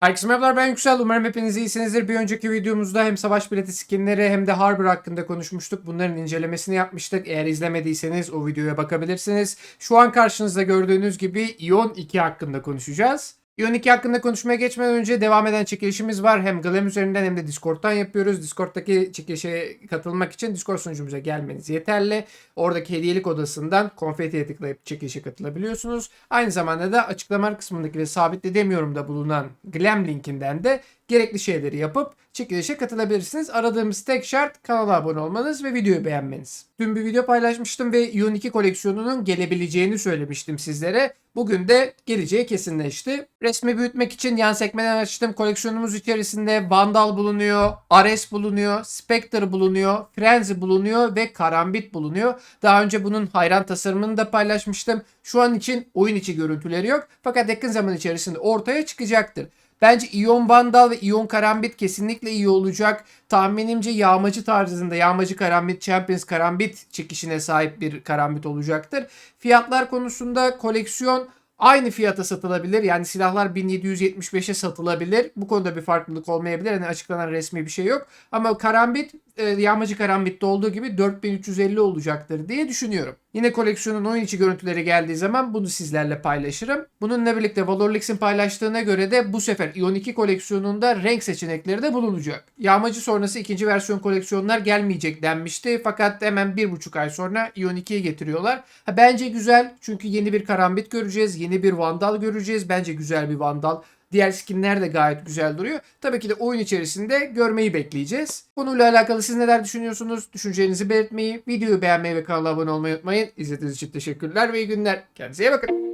Herkese merhabalar ben Yüksel. Umarım hepiniz iyisinizdir. Bir önceki videomuzda hem savaş bileti skinleri hem de Harbor hakkında konuşmuştuk. Bunların incelemesini yapmıştık. Eğer izlemediyseniz o videoya bakabilirsiniz. Şu an karşınızda gördüğünüz gibi Ion 2 hakkında konuşacağız. Ion 2 hakkında konuşmaya geçmeden önce devam eden çekilişimiz var. Hem Glam üzerinden hem de Discord'dan yapıyoruz. Discord'daki çekilişe katılmak için Discord sunucumuza gelmeniz yeterli. Oradaki hediyelik odasından konfetiye tıklayıp çekilişe katılabiliyorsunuz. Aynı zamanda da açıklama kısmındaki ve sabitlediğim yorumda bulunan Glam linkinden de gerekli şeyleri yapıp çekilişe katılabilirsiniz. Aradığımız tek şart kanala abone olmanız ve videoyu beğenmeniz. Dün bir video paylaşmıştım ve Ion 2 koleksiyonunun gelebileceğini söylemiştim sizlere. Bugün de geleceği kesinleşti. Resmi büyütmek için yan sekmeden açtım. Koleksiyonumuz içerisinde Vandal bulunuyor, Ares bulunuyor, Spectre bulunuyor, Frenzy bulunuyor ve Karambit bulunuyor. Daha önce bunun hayran tasarımını da paylaşmıştım. Şu an için oyun içi görüntüleri yok. Fakat yakın zaman içerisinde ortaya çıkacaktır. Bence Ion Vandal ve Ion Karambit kesinlikle iyi olacak. Tahminimce yağmacı tarzında yağmacı karambit, Champions karambit çekişine sahip bir karambit olacaktır. Fiyatlar konusunda koleksiyon aynı fiyata satılabilir. Yani silahlar 1775'e satılabilir. Bu konuda bir farklılık olmayabilir. Hani açıklanan resmi bir şey yok. Ama karambit e, yağmacı olduğu gibi 4350 olacaktır diye düşünüyorum. Yine koleksiyonun oyun içi görüntüleri geldiği zaman bunu sizlerle paylaşırım. Bununla birlikte Valorlix'in paylaştığına göre de bu sefer Ion 2 koleksiyonunda renk seçenekleri de bulunacak. Yağmacı sonrası ikinci versiyon koleksiyonlar gelmeyecek denmişti. Fakat hemen bir buçuk ay sonra Ion 2'yi getiriyorlar. Ha, bence güzel çünkü yeni bir karambit göreceğiz. Yeni bir vandal göreceğiz. Bence güzel bir vandal. Diğer skinler de gayet güzel duruyor. Tabii ki de oyun içerisinde görmeyi bekleyeceğiz. Konuyla alakalı siz neler düşünüyorsunuz? Düşüncelerinizi belirtmeyi, videoyu beğenmeyi ve kanala abone olmayı unutmayın. İzlediğiniz için teşekkürler ve iyi günler. Kendinize iyi bakın.